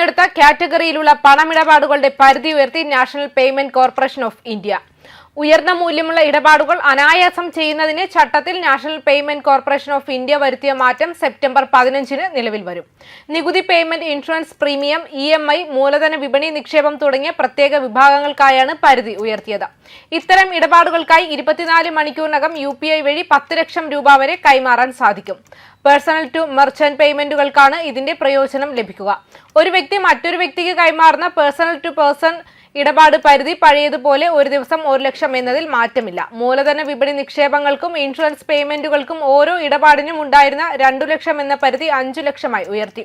തെരഞ്ഞെടുത്ത കാറ്റഗറിയിലുള്ള പണമിടപാടുകളുടെ പരിധി ഉയർത്തി national payment corporation of India. ഉയർന്ന മൂല്യമുള്ള ഇടപാടുകൾ അനായാസം ചെയ്യുന്നതിന് ചട്ടത്തിൽ national payment corporation of India വരുത്തിയ മാറ്റം സെപ്റ്റംബർ പതിനഞ്ചിന് നിലവിൽ വരും. നികുതി പേയ്മെന്റ് ഇൻഷുറൻസ് പ്രീമിയം ഇ മൂലധന വിപണി നിക്ഷേപം തുടങ്ങിയ പ്രത്യേക വിഭാഗങ്ങൾക്കായാണ് പരിധി ഉയർത്തിയത്. ഇത്തരം ഇടപാടുകൾക്കായി ഇരുപത്തിനാല് മണിക്കൂറിനകം യു വഴി പത്ത് ലക്ഷം രൂപ വരെ കൈമാറാൻ സാധിക്കും. പേഴ്സണൽ ടു മെർച്ചന്റ് പേയ്മെന്റുകൾക്കാണ് ഇതിന്റെ പ്രയോജനം ലഭിക്കുക. ഒരു വ്യക്തി മറ്റൊരു വ്യക്തിക്ക് കൈമാറുന്ന പേഴ്സണൽ ടു പേഴ്സൺ ഇടപാട് പരിധി പഴയതുപോലെ ഒരു ദിവസം ഒരു ലക്ഷം എന്നതിൽ മാറ്റമില്ല. മൂലധന വിപണി നിക്ഷേപങ്ങൾക്കും ഇൻഷുറൻസ് പേയ്മെന്റുകൾക്കും ഓരോ ഇടപാടിനും ഉണ്ടായിരുന്ന രണ്ടു ലക്ഷം എന്ന പരിധി അഞ്ചു ലക്ഷമായി ഉയർത്തി.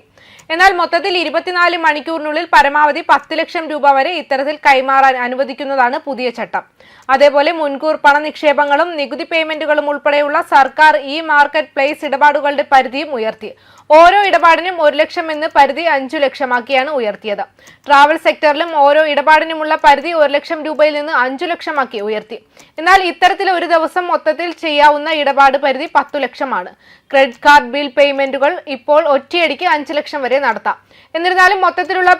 എന്നാൽ മൊത്തത്തിൽ ഇരുപത്തിനാല് മണിക്കൂറിനുള്ളിൽ പരമാവധി പത്ത് ലക്ഷം രൂപ വരെ ഇത്തരത്തിൽ കൈമാറാൻ അനുവദിക്കുന്നതാണ് പുതിയ ചട്ടം. അതേപോലെ മുൻകൂർ പണ നിക്ഷേപങ്ങളും നികുതി പേയ്മെന്റുകളും ഉൾപ്പെടെയുള്ള സർക്കാർ ഇ മാർക്കറ്റ് പ്ലേസ് ഇടപാടുകളുടെ പരിധിയും ഉയർത്തി. ഓരോ ഇടപാടിനും ഒരു ലക്ഷം എന്ന് പരിധി അഞ്ചു ലക്ഷമാക്കിയാണ് ഉയർത്തിയത്. ട്രാവൽ സെക്ടറിലും ഓരോ ഇടപാടിനുമുള്ള പരിധി ഒരു ലക്ഷം രൂപയിൽ നിന്ന് അഞ്ചു ലക്ഷമാക്കി ഉയർത്തി. എന്നാൽ ഇത്തരത്തിൽ ഒരു ദിവസം മൊത്തത്തിൽ ചെയ്യാവുന്ന ഇടപാട് പരിധി പത്തു ലക്ഷമാണ്. ക്രെഡിറ്റ് കാർഡ് ബിൽ പേയ്മെന്റുകൾ ഇപ്പോൾ ഒറ്റയടിക്ക് അഞ്ചു ലക്ഷം വരെ നടത്താം. എന്നിരുന്നാലും മൊത്തത്തിലുള്ള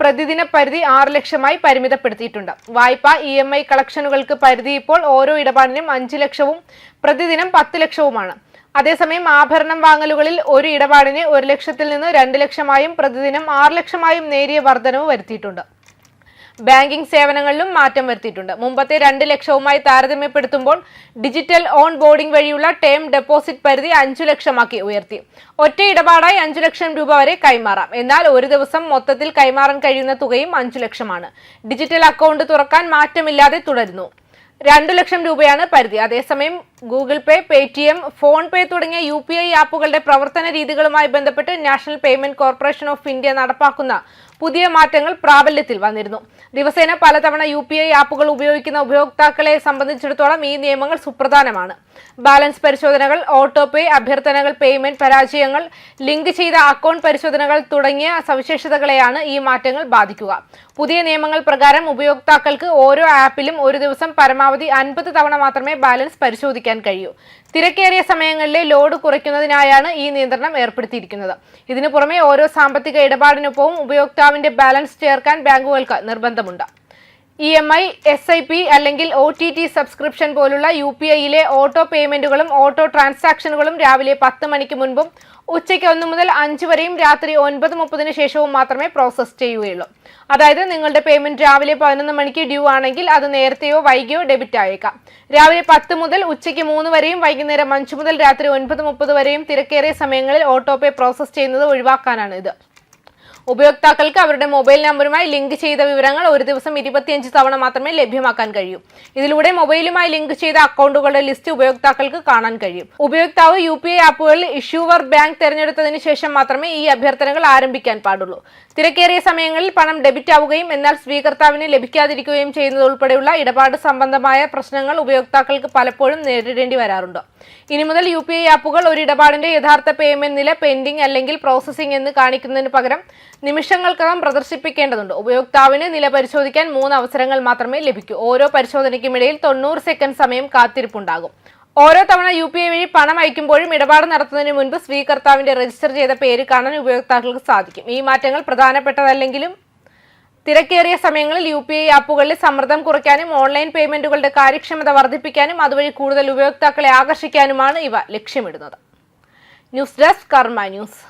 പ്രതിദിന പരിധി ആറ് ലക്ഷമായി പരിമിതപ്പെടുത്തിയിട്ടുണ്ട്. വായ്പ ഇ എം ഐ കളക്ഷനുകൾക്ക് പരിധി ഇപ്പോൾ ഓരോ ഇടപാടിനും അഞ്ച് ലക്ഷവും പ്രതിദിനം പത്ത് ലക്ഷവുമാണ്. അതേസമയം ആഭരണം വാങ്ങലുകളിൽ ഒരു ഇടപാടിന് ഒരു ലക്ഷത്തിൽ നിന്ന് രണ്ട് ലക്ഷമായും പ്രതിദിനം ആറ് ലക്ഷമായും നേരിയ വർധനവ് വരുത്തിയിട്ടുണ്ട്. ബാങ്കിംഗ് സേവനങ്ങളിലും മാറ്റം വരുത്തിയിട്ടുണ്ട്. മുമ്പത്തെ രണ്ട് ലക്ഷവുമായി താരതമ്യപ്പെടുത്തുമ്പോൾ ഡിജിറ്റൽ ഓൺ ബോർഡിംഗ് വഴിയുള്ള ടേം ഡെപ്പോസിറ്റ് പരിധി അഞ്ചു ലക്ഷമാക്കി ഉയർത്തി. ഒറ്റ ഇടപാടായി അഞ്ചു ലക്ഷം രൂപ വരെ കൈമാറാം. എന്നാൽ ഒരു ദിവസം മൊത്തത്തിൽ കൈമാറാൻ കഴിയുന്ന തുകയും അഞ്ചു ലക്ഷമാണ്. ഡിജിറ്റൽ അക്കൗണ്ട് തുറക്കാൻ മാറ്റമില്ലാതെ തുടരുന്നു. രണ്ടു ലക്ഷം രൂപയാണ് പരിധി. അതേസമയം Google Pay Paytm PhonePe തുടങ്ങിയ യു പി ഐ ആപ്പുകളുടെ പ്രവർത്തന രീതികളുമായി ബന്ധപ്പെട്ട് national payment corporation of India നടപ്പാക്കുന്ന പുതിയ മാറ്റങ്ങൾ പ്രാബല്യത്തിൽ വന്നിരുന്നു. ദിവസേന പലതവണ യു പി ഐ ആപ്പുകൾ ഉപയോഗിക്കുന്ന ഉപയോക്താക്കളെ സംബന്ധിച്ചിടത്തോളം ഈ നിയമങ്ങൾ സുപ്രധാനമാണ്. ബാലൻസ് പരിശോധനകൾ ഓട്ടോ പേ അഭ്യർത്ഥനകൾ പേയ്മെന്റ് പരാജയങ്ങൾ ലിങ്ക് ചെയ്ത അക്കൗണ്ട് പരിശോധനകൾ തുടങ്ങിയ സവിശേഷതകളെയാണ് ഈ മാറ്റങ്ങൾ ബാധിക്കുക. പുതിയ നിയമങ്ങൾ പ്രകാരം ഉപയോക്താക്കൾക്ക് ഓരോ ആപ്പിലും ഒരു ദിവസം പരമാവധി അൻപത് തവണ മാത്രമേ ബാലൻസ് പരിശോധിക്കാൻ കഴിയൂ. തിരക്കേറിയ സമയങ്ങളിലെ ലോഡ് കുറയ്ക്കുന്നതിനായാണ് ഈ നിയന്ത്രണം ഏർപ്പെടുത്തിയിരിക്കുന്നത്. ഇതിനു പുറമെ ഓരോ സാമ്പത്തിക ഇടപാടിനൊപ്പവും ഉപയോക്താവിന്റെ ബാലൻസ് ചേർക്കാൻ ബാങ്കുകൾക്ക് നിർബന്ധമുണ്ട്. E M I S I P അല്ലെങ്കിൽ ഒ ടി ടി സബ്സ്ക്രിപ്ഷൻ പോലുള്ള യു പി ഐയിലെ ഓട്ടോ പേയ്മെന്റുകളും ഓട്ടോ ട്രാൻസാക്ഷനുകളും രാവിലെ പത്ത് മണിക്ക് മുൻപും ഉച്ചയ്ക്ക് ഒന്ന് മുതൽ അഞ്ച് വരെയും രാത്രി ഒൻപത് മുപ്പതിന് ശേഷവും മാത്രമേ പ്രോസസ്സ് ചെയ്യുകയുള്ളൂ. അതായത് നിങ്ങളുടെ പേയ്മെന്റ് രാവിലെ പതിനൊന്ന് മണിക്ക് ഡ്യൂ ആണെങ്കിൽ അത് നേരത്തെയോ വൈകിയോ ഡെബിറ്റ് ആയേക്കാം. രാവിലെ പത്ത് മുതൽ ഉച്ചയ്ക്ക് മൂന്ന് വരെയും വൈകുന്നേരം അഞ്ച് മുതൽ രാത്രി ഒൻപത് മുപ്പത് വരെയും തിരക്കേറിയ സമയങ്ങളിൽ ഓട്ടോ പേ പ്രോസസ് ചെയ്യുന്നത് ഒഴിവാക്കാനാണ് ഇത്. ഉപയോക്താക്കൾക്ക് അവരുടെ മൊബൈൽ നമ്പറുമായി ലിങ്ക് ചെയ്ത വിവരങ്ങൾ ഒരു ദിവസം ഇരുപത്തിയഞ്ച് തവണ മാത്രമേ ലഭ്യമാക്കാൻ കഴിയൂ. ഇതിലൂടെ മൊബൈലുമായി ലിങ്ക് ചെയ്ത അക്കൗണ്ടുകളുടെ ലിസ്റ്റ് ഉപയോക്താക്കൾക്ക് കാണാൻ കഴിയും. ഉപയോക്താവ് യു പി ഐ ആപ്പുകളിൽ ഇഷ്യൂവർ ബാങ്ക് തിരഞ്ഞെടുത്തതിന് ശേഷം മാത്രമേ ഈ അഭ്യർത്ഥനകൾ ആരംഭിക്കാൻ പാടുള്ളൂ. തിരക്കേറിയ സമയങ്ങളിൽ പണം ഡെബിറ്റ് ആവുകയും എന്നാൽ സ്വീകർത്താവിന് ലഭിക്കാതിരിക്കുകയും ചെയ്യുന്നത് ഉൾപ്പെടെയുള്ള ഇടപാട് സംബന്ധമായ പ്രശ്നങ്ങൾ ഉപയോക്താക്കൾക്ക് പലപ്പോഴും നേരിടേണ്ടി വരാറുണ്ട്. ഇനി മുതൽ യു പി ഐ ആപ്പുകൾ ഒരു ഇടപാടിന്റെ യഥാർത്ഥ പേയ്മെന്റ് നില പെൻഡിംഗ് അല്ലെങ്കിൽ പ്രോസസ്സിംഗ് എന്ന് കാണിക്കുന്നതിന് പകരം നിമിഷങ്ങൾക്കകം പ്രദർശിപ്പിക്കേണ്ടതുണ്ട്. ഉപയോക്താവിന് നില പരിശോധിക്കാൻ മൂന്ന് അവസരങ്ങൾ മാത്രമേ ലഭിക്കൂ. ഓരോ പരിശോധനയ്ക്കുമിടയിൽ തൊണ്ണൂറ് സെക്കൻഡ് സമയം കാത്തിരിപ്പുണ്ടാകും. ഓരോ തവണ യു പി ഐ വഴി പണം അയക്കുമ്പോഴും ഇടപാട് നടത്തുന്നതിന് മുൻപ് സ്വീകർത്താവിന്റെ രജിസ്റ്റർ ചെയ്ത പേര് കാണാൻ ഉപയോക്താക്കൾക്ക് സാധിക്കും. ഈ മാറ്റങ്ങൾ പ്രധാനപ്പെട്ടതല്ലെങ്കിലും തിരക്കേറിയ സമയങ്ങളിൽ യു പി ഐ ആപ്പുകളിൽ സമ്മർദ്ദം കുറയ്ക്കാനും ഓൺലൈൻ പേയ്മെന്റുകളുടെ കാര്യക്ഷമത വർദ്ധിപ്പിക്കാനും അതുവഴി കൂടുതൽ ഉപയോക്താക്കളെ ആകർഷിക്കാനുമാണ് ഇവ ലക്ഷ്യമിടുന്നത്. News desk Karma news.